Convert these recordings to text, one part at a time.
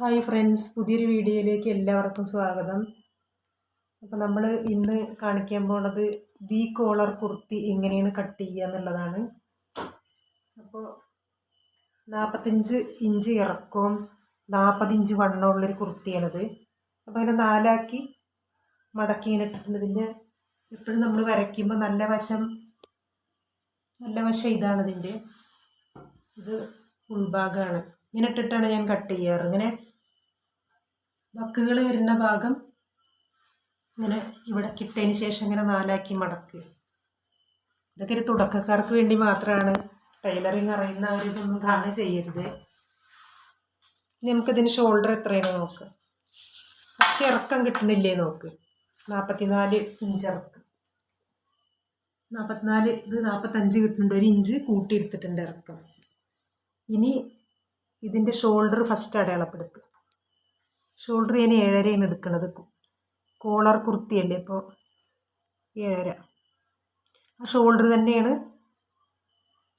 Hi friends പുതിയൊരു വീഡിയോയിലേക്ക് എല്ലാവർക്കും സ്വാഗതം. അപ്പോൾ നമ്മൾ ഇന്ന് കാണിക്കാൻ പോണത് വി കോളർ കുർത്തി എങ്ങനെയാണ് കട്ട് ചെയ്യുക എന്നുള്ളതാണ്. അപ്പോൾ നാൽപ്പത്തഞ്ച് ഇഞ്ച് ഇറക്കവും നാൽപ്പതിഞ്ച് വണ്ണമുള്ളൊരു കുർത്തിയാണിത്. അപ്പോൾ അതിനെ നാലാക്കി മടക്കി ഇങ്ങനെ ഇട്ടിട്ടുണ്ട് നമ്മൾ വരയ്ക്കുമ്പോൾ നല്ല വശം നല്ല വശം ഇതാണ് ഇതിന്റെ ഇത് ഉൾഭാഗമാണ് ഇങ്ങനെ ഇട്ടിട്ടാണ് ഞാൻ കട്ട് ചെയ്യാറ്. ഇങ്ങനെ വക്കുകൾ വരുന്ന ഭാഗം ഇങ്ങനെ ഇവിടെ കിട്ടതിന് ശേഷം ഇങ്ങനെ നാലാക്കി മടക്കുക ഇതൊക്കെ ഒരു തുടക്കക്കാർക്ക് വേണ്ടി മാത്രമാണ്. ടൈലറിങ് അറിയുന്ന അവരിതൊന്നും കാണുക ചെയ്യരുത്. നമുക്കിതിന് ഷോൾഡർ എത്രയാണ് നോക്കുക ഫസ്റ്റ് ഇറക്കം കിട്ടണില്ലേ നോക്ക്. നാൽപ്പത്തിനാല് ഇഞ്ച് ഇറക്കം. നാൽപ്പത്തിനാല് ഇത് നാൽപ്പത്തഞ്ച് കിട്ടുന്നുണ്ട്. ഒരു ഇഞ്ച് കൂട്ടിയെടുത്തിട്ടുണ്ട് ഇറക്കം. ഇനി ഇതിന്റെ ഷോൾഡർ ഫസ്റ്റ് അടയാളപ്പെടുത്തുക. ഷോൾഡർ ഞാൻ ഏഴരയാണ് എടുക്കുന്നത്. കോളർ കുർത്തിയല്ലേ ഇപ്പോൾ ഏഴര. ആ ഷോൾഡർ തന്നെയാണ്.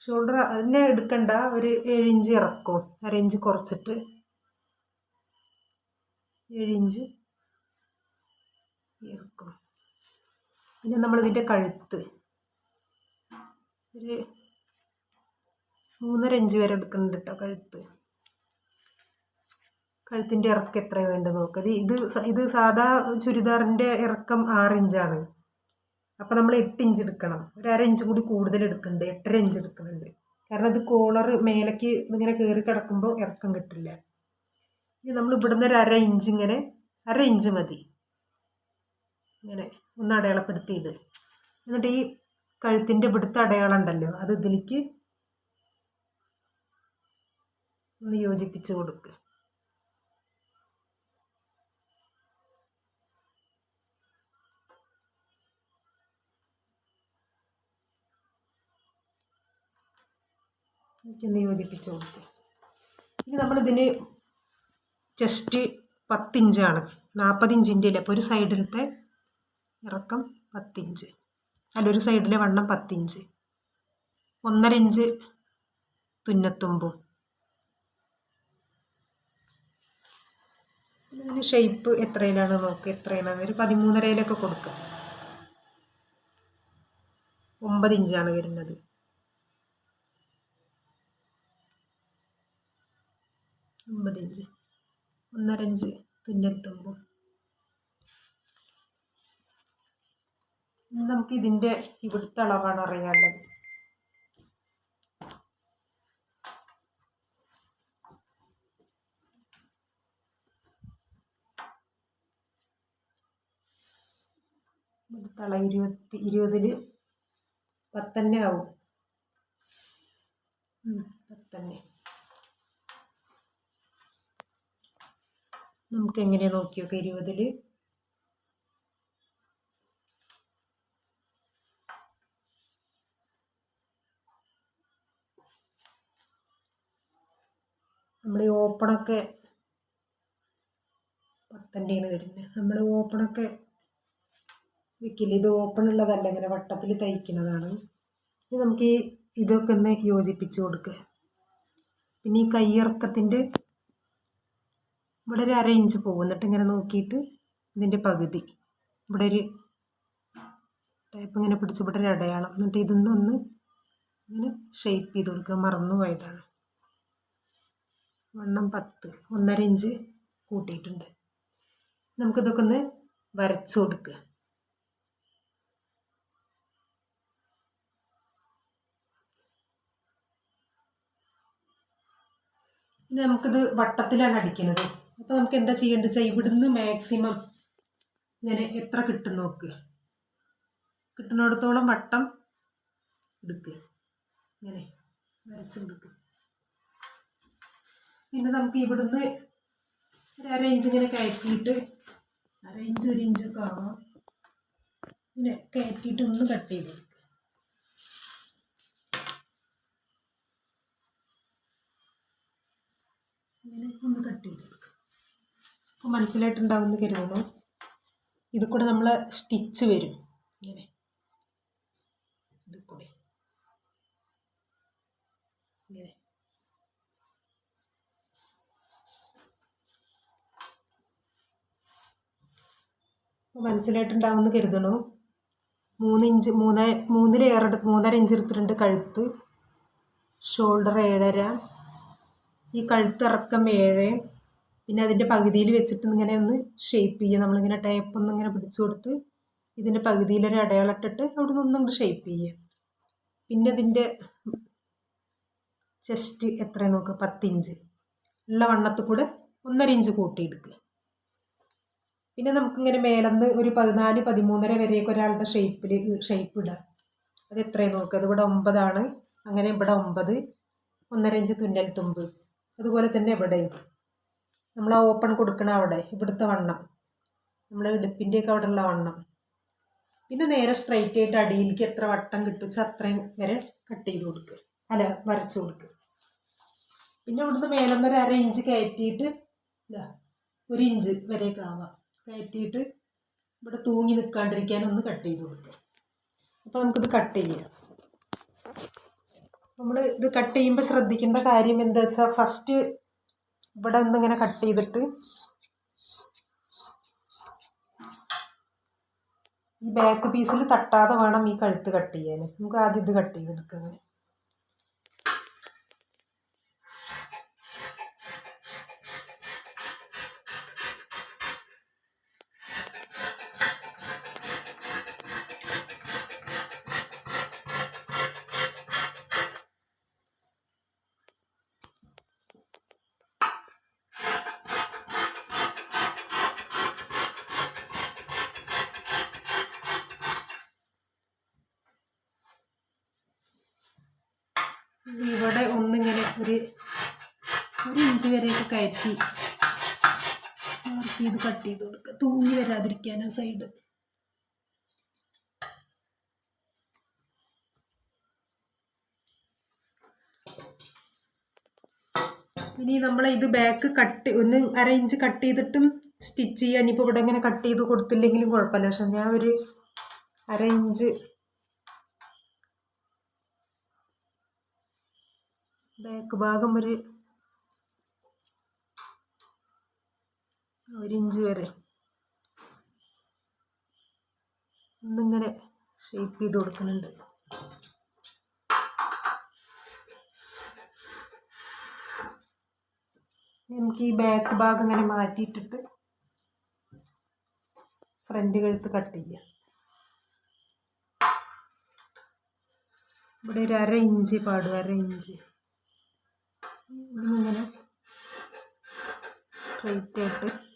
ഷോൾഡർ തന്നെ എടുക്കണ്ട. ഒരു ഏഴിഞ്ച് ഇറക്കും. അര ഇഞ്ച് കുറച്ചിട്ട്. ഏഴിഞ്ച് ഇറക്കും. പിന്നെ നമ്മളിതിന്റെ കഴുത്ത്. ഒരു മൂന്നര ഇഞ്ച് വരെ എടുക്കുന്നുണ്ട് കേട്ടോ കഴുത്ത്. കഴുത്തിന്റെ ഇറക്കം എത്ര വേണ്ടത് നോക്കുക ഇത് ഇത് സാധാ ചുരിദാറിന്റെ ഇറക്കം ആറ് ഇഞ്ചാണ്. അപ്പോൾ നമ്മൾ എട്ട് ഇഞ്ച് എടുക്കണം. ഒരു അര ഇഞ്ച് കൂടി കൂടുതൽ എടുക്കുന്നുണ്ട് എട്ടര ഇഞ്ച് എടുക്കുന്നുണ്ട് കാരണം ഇത് കോളർ മേലേക്ക് ഇങ്ങനെ കയറി കിടക്കുമ്പോൾ ഇറക്കം കിട്ടില്ല. ഇനി നമ്മൾ ഇവിടുന്ന് ഒരു അര ഇഞ്ച് ഇങ്ങനെ അര ഇഞ്ച് മതി. ഇങ്ങനെ ഒന്ന് അടയാളപ്പെടുത്തിയിട്. എന്നിട്ട് ഈ കഴുത്തിന്റെ ഇവിടുത്തെ അടയാളം ഉണ്ടല്ലോ അത് ഇതിലേക്ക് ഒന്ന് യോജിപ്പിച്ച് കൊടുക്കുക ഒന്ന് യോജിപ്പിച്ച് കൊടുക്കും ഇനി നമ്മളിതിന് ചെസ്റ്റ് പത്തിഞ്ചാണ്. നാൽപ്പതിഞ്ചിന്റെ ഇല്ല അപ്പോൾ ഒരു സൈഡിലത്തെ ഇറക്കം പത്തിഞ്ച്. അല്ല ഒരു സൈഡിലെ വണ്ണം പത്തിഞ്ച്. ഒന്നര ഇഞ്ച് തുന്നത്തുമ്പും. ഇതിന് ഷേപ്പ് എത്രയിലാണ് നോക്കുക എത്രയാണ് ഒരു പതിമൂന്നരയിലൊക്കെ കൊടുക്കുക ഒമ്പത് ഇഞ്ചാണ് വരുന്നത്. ഒമ്പത് ഇഞ്ച് ഒന്നര ഇഞ്ച് തുന്നെത്തുമ്പോൾ നമുക്ക് ഇതിന്റെ ഇവിടുത്തെ അളവാണ് അറിയാനുള്ളത്. ഇവിടുത്തെ അളവ് ഇരുപത്തി ഇരുപതിൽ പത്തന്നെ ആവും. പത്തന്നെ. നമുക്ക് എങ്ങനെയാ നോക്കിയൊക്കെ ഇരുപതിൽ നമ്മൾ ഈ ഓപ്പണൊക്കെ പത്തന്റെയാണ് വരുന്നത് നമ്മൾ ഓപ്പണൊക്കെ വെക്കില്ല? ഇത് ഓപ്പൺ ഉള്ളതല്ല ഇങ്ങനെ വട്ടത്തിൽ തയ്ക്കുന്നതാണ്. ഇനി നമുക്ക് ഈ ഇതൊക്കെ ഒന്ന് യോജിപ്പിച്ച് കൊടുക്കുക. പിന്നെ ഈ കയ്യിറക്കത്തിന്റെ ഇവിടെ ഒരു അര ഇഞ്ച് പോകും എന്നിട്ട് ഇങ്ങനെ നോക്കിയിട്ട് ഇതിന്റെ പകുതി. ഇവിടെ ഒരു ടൈപ്പ് ഇങ്ങനെ പിടിച്ച് ഇവിടെ ഒരു അടയാളം. എന്നിട്ട് ഇതിന്നൊന്ന് ഇങ്ങനെ ഷെയ്പ്പ് ചെയ്ത് കൊടുക്കുക. മറന്നു പോയതാണ്. വണ്ണം പത്ത്. ഒന്നര ഇഞ്ച് കൂട്ടിയിട്ടുണ്ട്. നമുക്കിതൊക്കെ ഒന്ന് വരച്ചു കൊടുക്കുക. നമുക്കിത് വട്ടത്തിലാണ് അടിക്കുന്നത്. അപ്പോൾ നമുക്ക് എന്താ ചെയ്യേണ്ടത് വെച്ചാൽ ഇവിടുന്ന് മാക്സിമം ഇങ്ങനെ എത്ര കിട്ടും നോക്കുക കിട്ടുന്നിടത്തോളം വട്ടം എടുക്കുക ഇങ്ങനെ വരച്ച് കൊടുക്കുക പിന്നെ നമുക്ക് ഇവിടുന്ന് ഒരു അര ഇഞ്ച് ഇങ്ങനെ കയറ്റിയിട്ട് അര ഇഞ്ച് ഒരു ഇഞ്ചൊക്കെ ആവാം ഇങ്ങനെ കയറ്റിയിട്ട് ഒന്ന് കട്ട് ചെയ്ത് കൊടുക്കുക ഇങ്ങനെ ഒന്ന് കട്ട് ചെയ്ത് കൊടുക്കുക അപ്പോൾ മനസ്സിലായിട്ടുണ്ടാവുമെന്ന് കരുതുന്നു. ഇത് കൂടെ നമ്മൾ സ്റ്റിച്ച് വരും. ഇങ്ങനെ. ഇത് കൂടെ. ഇങ്ങനെ. മനസ്സിലായിട്ടുണ്ടാവുമെന്ന് കരുതണു മൂന്ന് ഇഞ്ച് മൂന്ന് മൂന്ന് ലെയർ എടുത്ത് മൂന്നര ഇഞ്ച് എടുത്തിട്ടുണ്ട് കഴുത്ത്. ഷോൾഡർ ഏഴര. ഈ കഴുത്തിറക്കം ഏഴ്. പിന്നെ അതിന്റെ പകുതിയിൽ വെച്ചിട്ട് ഇങ്ങനെ ഒന്ന് ഷേപ്പ് ചെയ്യുക. നമ്മളിങ്ങനെ ടേപ്പ് ഒന്ന് ഇങ്ങനെ പിടിച്ചു കൊടുത്ത് ഇതിന്റെ പകുതിയിലൊരു അടയാളം ഇട്ടിട്ട് അവിടെ നിന്ന് ഒന്നും ഷേപ്പ് ചെയ്യുക. പിന്നെ ഇതിന്റെ ചെസ്റ്റ് എത്ര നോക്കുക പത്തിഞ്ച് ഉള്ള വണ്ണത്തിൽ കൂടെ ഒന്നര ഇഞ്ച് കൂട്ടിയെടുക്കുക പിന്നെ നമുക്കിങ്ങനെ മേലന്ന് ഒരു പതിനാല് പതിമൂന്നര വരെയൊക്കെ ഒരാളുടെ ഷേപ്പിൽ ഷേപ്പ് ഇടുക. അത് എത്രയാണ് നോക്കുക അത് ഇവിടെ ഒമ്പതാണ്. അങ്ങനെ ഇവിടെ ഒമ്പത് ഒന്നര ഇഞ്ച് തുന്നൽ തുമ്പ്. അതുപോലെ തന്നെ ഇവിടെയും. നമ്മൾ ആ ഓപ്പൺ കൊടുക്കണം അവിടെ ഇവിടുത്തെ വണ്ണം. നമ്മൾ ഇടുപ്പിന്റെയൊക്കെ അവിടെ ഉള്ള വണ്ണം. പിന്നെ നേരെ സ്ട്രൈറ്റ് ആയിട്ട് അടിയിലേക്ക് എത്ര വട്ടം കിട്ടും അത്രയും വരെ കട്ട് ചെയ്ത് കൊടുക്കുക. അല്ല വരച്ചു കൊടുക്കുക. പിന്നെ ഇവിടുന്ന് മേലെ ഒരു അര ഇഞ്ച് കയറ്റിയിട്ട് ഒരു ഇഞ്ച് വരെയൊക്കെ ആവാം. കയറ്റിയിട്ട് ഇവിടെ തൂങ്ങി നിൽക്കാണ്ടിരിക്കാൻ ഒന്ന് കട്ട് ചെയ്ത് കൊടുക്കുക. അപ്പോൾ നമുക്കിത് കട്ട് ചെയ്യാം. നമ്മൾ ഇത് കട്ട് ചെയ്യുമ്പോൾ ശ്രദ്ധിക്കേണ്ട കാര്യം എന്താ വെച്ചാൽ ഫസ്റ്റ് ഇവിടെ ഒന്ന് ഇങ്ങനെ കട്ട് ചെയ്തിട്ട് ഈ ബാക്ക് പീസിൽ തട്ടാതെ വേണം ഈ കഴുത്ത് കട്ട് ചെയ്യാൻ നമുക്ക് ആദ്യം ഇത് കട്ട് ചെയ്തെടുക്കുക അങ്ങനെ ഇവിടെ ഒന്നിങ്ങനെ ഒരു ഒരു ഇഞ്ച് വരെയൊക്കെ കയറ്റി. ചെയ്ത് കട്ട് ചെയ്ത് കൊടുക്കുക തൂങ്ങി വരാതിരിക്കാൻ ആ സൈഡ് ഇനി നമ്മൾ ഇത് ബാക്ക് കട്ട് ഒന്ന് അര ഇഞ്ച് കട്ട് ചെയ്തിട്ടും സ്റ്റിച്ച് ചെയ്യാൻ ഇപ്പോൾ ഇവിടെ ഇങ്ങനെ കട്ട് ചെയ്ത് കൊടുത്തില്ലെങ്കിലും കുഴപ്പമില്ല. പക്ഷെ ഞാൻ ഒരു അര ഇഞ്ച് ബാക്ക് ഭാഗം ഒരു ഒരു ഇഞ്ച് വരെ. ഒന്നിങ്ങനെ ഷേപ്പ് ചെയ്ത് കൊടുക്കുന്നുണ്ട്. നമുക്ക് ഈ ബാക്ക് ഭാഗം ഇങ്ങനെ മാറ്റിയിട്ടിട്ട് ഫ്രണ്ട് കഴുത്ത് കട്ട് ചെയ്യാം. ഇവിടെ ഒരു അര ഇഞ്ച് പാടും അര ഇഞ്ച്. ഇങ്ങനെ സ്ട്രെയിറ്റ് ആയിട്ട്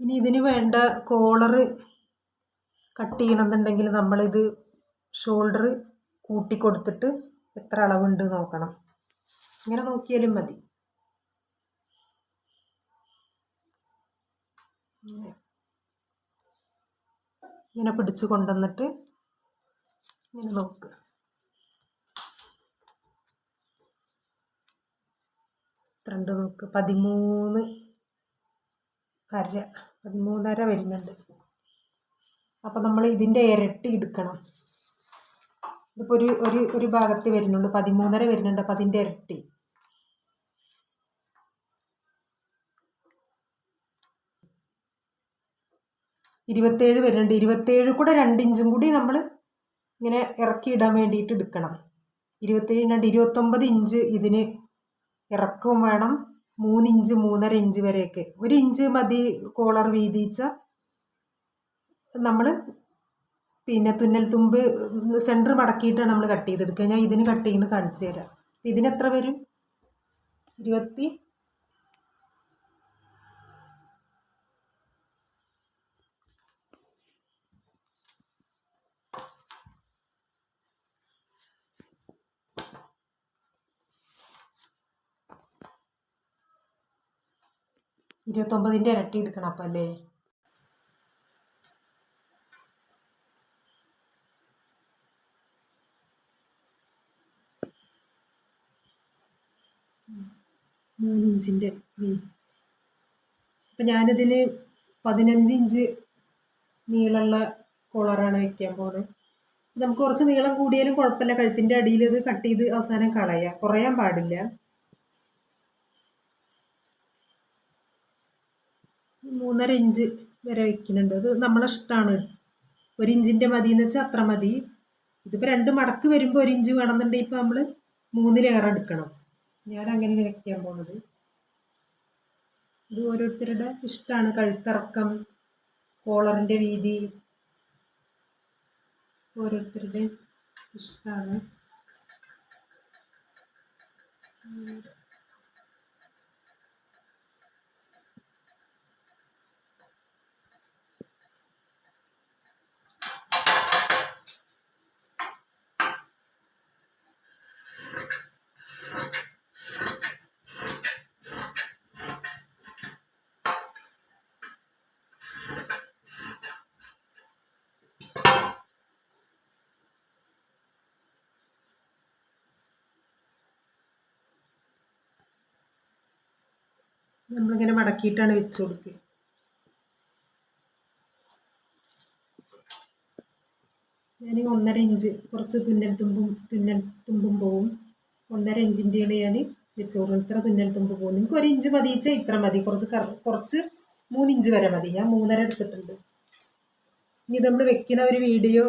ഇനി ഇതിന് വേണ്ട കോളറ് കട്ട് ചെയ്യണമെന്നുണ്ടെങ്കിൽ നമ്മളിത് ഷോൾഡർ കൂട്ടി കൊടുത്തിട്ട് എത്ര അളവുണ്ട് നോക്കണം. ഇങ്ങനെ നോക്കിയാലും മതി. ഇങ്ങനെ. പിടിച്ച് കൊണ്ടുവന്നിട്ട് ഇങ്ങനെ നോക്കുക രണ്ട് നോക്ക്. പതിമൂന്ന് അര പതിമൂന്നര വരുന്നുണ്ട്. അപ്പോൾ നമ്മൾ ഇതിന്റെ ഇരട്ടി എടുക്കണം. ഇതിപ്പോൾ ഒരു ഒരു ഒരു ഭാഗത്ത് വരുന്നുണ്ട് പതിമൂന്നര വരുന്നുണ്ട്. അപ്പോൾ അതിന്റെ ഇരട്ടി. ഇരുപത്തേഴ് വരുന്നുണ്ട്. ഇരുപത്തേഴ് കൂടെ രണ്ടിഞ്ചും കൂടി നമ്മൾ ഇങ്ങനെ ഇറക്കി ഇടാൻ വേണ്ടിയിട്ട് എടുക്കണം. ഇരുപത്തേഴ് രണ്ട് ഇരുപത്തൊമ്പത് ഇഞ്ച് ഇതിന് ഇറക്കവും വേണം. മൂന്നിഞ്ച് മൂന്നര ഇഞ്ച് വരെയൊക്കെ. ഒരു ഇഞ്ച് മതി കോളർ വീതിച്ച നമ്മൾ പിന്നെ തുന്നൽ തുമ്പ് സെന്റർ മടക്കിയിട്ടാണ് നമ്മൾ കട്ട് ചെയ്തെടുക്കുക. ഞാൻ ഇതിന് കട്ട് ചെയ്യുന്നത് കാണിച്ചു തരാം. ഇതിനെത്ര വരും? ഇരുപത്തി ഇരുപത്തൊമ്പതിന്റെ ഇരട്ടി എടുക്കണം അപ്പം അല്ലേ? മൂന്ന് ഇഞ്ചിന്റെ അപ്പം ഞാനിതിന് പതിനഞ്ച് ഇഞ്ച് നീളമുള്ള കോളറാണ് വയ്ക്കാൻ പോകുന്നത് നമുക്ക് കുറച്ച് നീളം കൂടിയാലും കുഴപ്പമില്ല. കഴുത്തിന്റെ അടിയിൽ ഇത് കട്ട് ചെയ്ത് അവസാനം കളയാം. കുറയാൻ പാടില്ല. മൂന്നര ഇഞ്ച് വരെ വയ്ക്കുന്നുണ്ട് അത് നമ്മളെ ഇഷ്ടമാണ് ഒരു ഇഞ്ചിന്റെ മതി എന്ന് വെച്ചാൽ അത്ര മതി. ഇതിപ്പോൾ രണ്ട് മടക്ക് വരുമ്പോൾ ഒരു ഇഞ്ച് വേണമെന്നുണ്ടെങ്കിൽ ഇപ്പോൾ നമ്മൾ മൂന്നിലേറെ എടുക്കണം. ഞാൻ അങ്ങനെ വയ്ക്കാൻ പോകുന്നത് ഇത് ഓരോരുത്തരുടെ ഇഷ്ടമാണ് കഴുത്തിറക്കം കോളറിന്റെ വീതി ഓരോരുത്തരുടെ ഇഷ്ടമാണ് നമ്മളിങ്ങനെ മടക്കിയിട്ടാണ് വെച്ച് കൊടുക്കുക ഞാൻ ഒന്നര ഇഞ്ച് കുറച്ച് തുന്നൽ തുമ്പും തുന്നൽ തുമ്പും പോവും. ഒന്നര ഇഞ്ചിന്റെയാണ് ഞാൻ വെച്ച് കൊടുക്കുന്നത്. ഇത്ര തുന്നൽ തുമ്പ് പോകും നിങ്ങൾക്ക് ഒരു ഇഞ്ച് മതി വെച്ചാൽ ഇത്ര മതി. കുറച്ച് കറ- കുറച്ച് മൂന്ന് ഇഞ്ച് വരെ മതി. ഞാൻ മൂന്നര എടുത്തിട്ടുണ്ട്. ഇനി നമ്മൾ വെക്കുന്ന ഒരു വീഡിയോ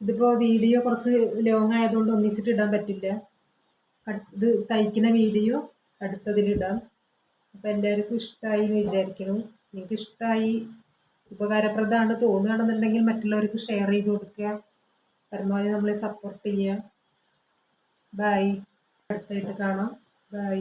ഇതിപ്പോൾ വീഡിയോ കുറച്ച് ലോങ് ആയതുകൊണ്ട് ഒന്നിച്ചിട്ട് ഇടാൻ പറ്റില്ല. ഇത് തയ്ക്കുന്ന വീഡിയോ അടുത്തതിലിടാം അപ്പോൾ എല്ലാവർക്കും ഇഷ്ടമായി എന്ന് വിചാരിക്കുന്നു. നിങ്ങൾക്ക് ഇഷ്ടമായി ഉപകാരപ്രദമാണ് തോന്നുകയാണെന്നുണ്ടെങ്കിൽ മറ്റുള്ളവർക്ക് ഷെയർ ചെയ്ത് കൊടുക്കുക. പരമാവധി നമ്മളെ സപ്പോർട്ട് ചെയ്യുക. ബായ് അടുത്തായിട്ട് കാണാം. ബൈ